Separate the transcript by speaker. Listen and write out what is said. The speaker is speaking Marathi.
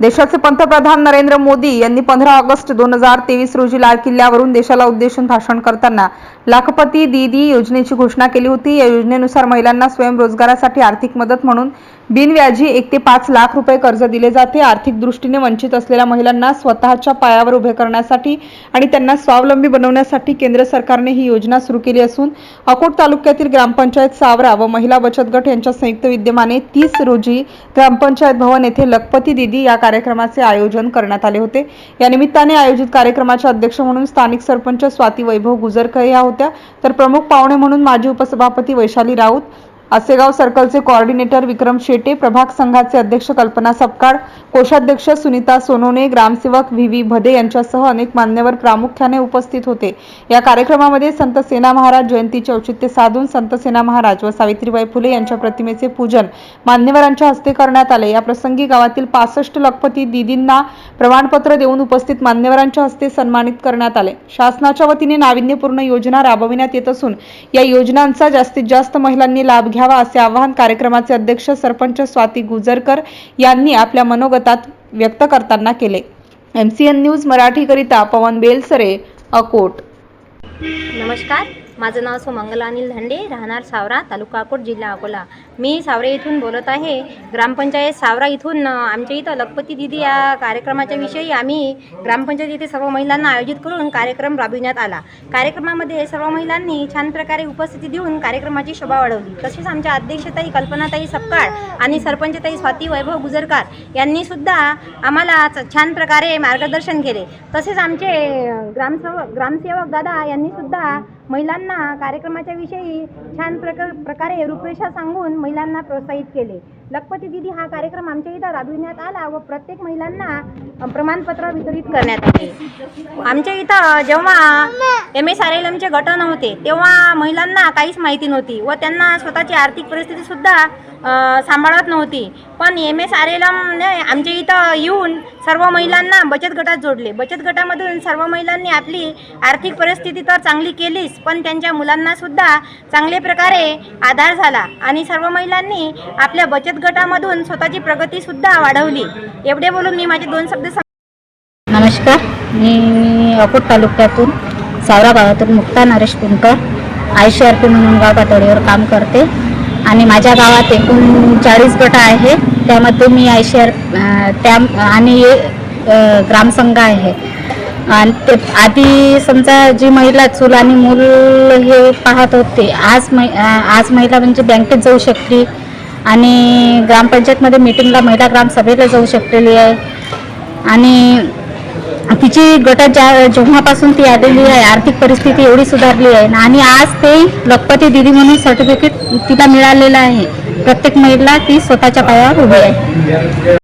Speaker 1: देशाचे पंतप्रधान नरेंद्र मोदी यांनी पंधरा ऑगस्ट दोन हजार तेवीस रोजी लाल किल्ल्यावरून देशाला उद्देशून भाषण करताना लाखपती दीदी योजनेची घोषणा केली होती. या योजनेनुसार महिलांना स्वयंरोजगारासाठी आर्थिक मदत म्हणून बिनव्याजी एक ते पाच लाख रुपये कर्ज दिले जाते. आर्थिक दृष्टीने वंचित असलेल्या महिलांना स्वतःच्या पायावर उभे करण्यासाठी आणि त्यांना स्वावलंबी बनवण्यासाठी केंद्र सरकारने ही योजना सुरू केली असून अकोट तालुक्यातील ग्रामपंचायत सावरा व महिला बचत गट यांच्या संयुक्त विद्यमाने तीस रोजी ग्रामपंचायत भवन येथे लखपती दिदी या कार्यक्रमाचे आयोजन करण्यात आले होते. या निमित्ताने आयोजित कार्यक्रमाच्या अध्यक्ष म्हणून स्थानिक सरपंच स्वाती वैभव गुजरकर या होत्या. तर प्रमुख पाहुणे म्हणून माजी उपसभापती वैशाली राऊत आसेगाव सर्कलचे कोऑर्डिनेटर विक्रम शेटे प्रभाग संघाचे अध्यक्ष कल्पना सपकाळ कोषाध्यक्ष सुनीता सोनोने ग्रामसेवक व्ही व्ही भदे यांच्यासह अनेक मान्यवर प्रामुख्याने उपस्थित होते. या कार्यक्रमामध्ये संत सेना महाराज जयंतीचे औचित्य साधून संत सेना महाराज व सावित्रीबाई फुले यांच्या प्रतिमेचे पूजन मान्यवरांच्या हस्ते करण्यात आले. या प्रसंगी गावातील पासष्ट लखपती दिदींना प्रमाणपत्र देऊन उपस्थित मान्यवरांच्या हस्ते सन्मानित करण्यात आले. शासनाच्या वतीने नाविन्यपूर्ण योजना राबविण्यात येत असून या योजनांचा जास्तीत जास्त महिलांनी लाभ घ्यावा असे आवाहन कार्यक्रमाचे अध्यक्ष सरपंच स्वाती गुजरकर यांनी आपल्या मनोगतात व्यक्त करताना केले. एम सी एन न्यूज मराठीकरिता पवन बेलसरे अकोट.
Speaker 2: नमस्कार. माझं नाव सुमंगल अनिल धंडे राहणार सावरा तालुका अकोट जिल्हा अकोला. मी सावरे इथून बोलत आहे. ग्रामपंचायत सावरा इथून आमच्या इथं लखपती दिदी या कार्यक्रमाच्या विषयी आम्ही ग्रामपंचायत इथे सर्व महिलांना आयोजित करून कार्यक्रम राबविण्यात आला. कार्यक्रमामध्ये सर्व महिलांनी छान प्रकारे उपस्थिती देऊन कार्यक्रमाची शोभा वाढवली. तसेच आमच्या अध्यक्षताई कल्पनाताई सपकाळ आणि सरपंचताई स्वाती वैभव गुजरकार यांनी सुद्धा आम्हाला च- छान प्रकारे मार्गदर्शन केले. तसेच आमचे ग्रामसेवक ग्रामसेवक दादा यांनी सुद्धा महिलांना कार्यक्रमाच्या विषयी छान प्रकार प्रकारे रूपरेषा सांगून महिलांना प्रोत्साहित केले. लखपती दिदी हा कार्यक्रम आमच्या इथं राबविण्यात आला व प्रत्येक महिलांना प्रमाणपत्र वितरित करण्यात आले. आमच्या इथं जेव्हा एम एस आर एल एमचे गट नव्हते तेव्हा महिलांना काहीच माहिती नव्हती व त्यांना स्वतःची आर्थिक परिस्थितीसुद्धा सांभाळत नव्हती. पण एम एस आर एल एमने आमच्या इथं येऊन सर्व महिलांना बचत गटात जोडले. बचत गटामधून सर्व महिलांनी आपली आर्थिक परिस्थिती तर चांगली केलीच पण त्यांच्या मुलांनासुद्धा चांगल्या प्रकारे आधार झाला आणि सर्व महिलांनी आपल्या बचत गटामधून स्वतःची प्रगतीसुद्धा वाढवली. एवढे बोलून मी माझे दोन शब्द
Speaker 3: नमस्कार. मी अकोट तालुक्यातून सावरा गावातून Mukta Naresh Punkar I C R P म्हणून गाव पातळीवर काम करते. आणि माझ्या गावात एकूण चाळीस गट आहे. त्यामध्ये मी आय सी आर त्या आणि ग्रामसंघ आहे. आणि ते आधी समजा जी महिला चूल आणि मूल हे पाहत होते आज मै आज महिला म्हणजे बँकेत जाऊ शकली. आणि ग्रामपंचायतमध्ये मीटिंगला महिला ग्रामसभेला जाऊ शकलेली आहे. आणि तिची गटात ज्या जेव्हापासून ती आलेली आहे आर्थिक परिस्थिती एवढी सुधारली आहे. आणि आज ते लखपती दिदी म्हणून सर्टिफिकेट तिला मिळालेलं आहे. प्रत्येक महिला ती स्वतःच्या पायावर उभी आहे.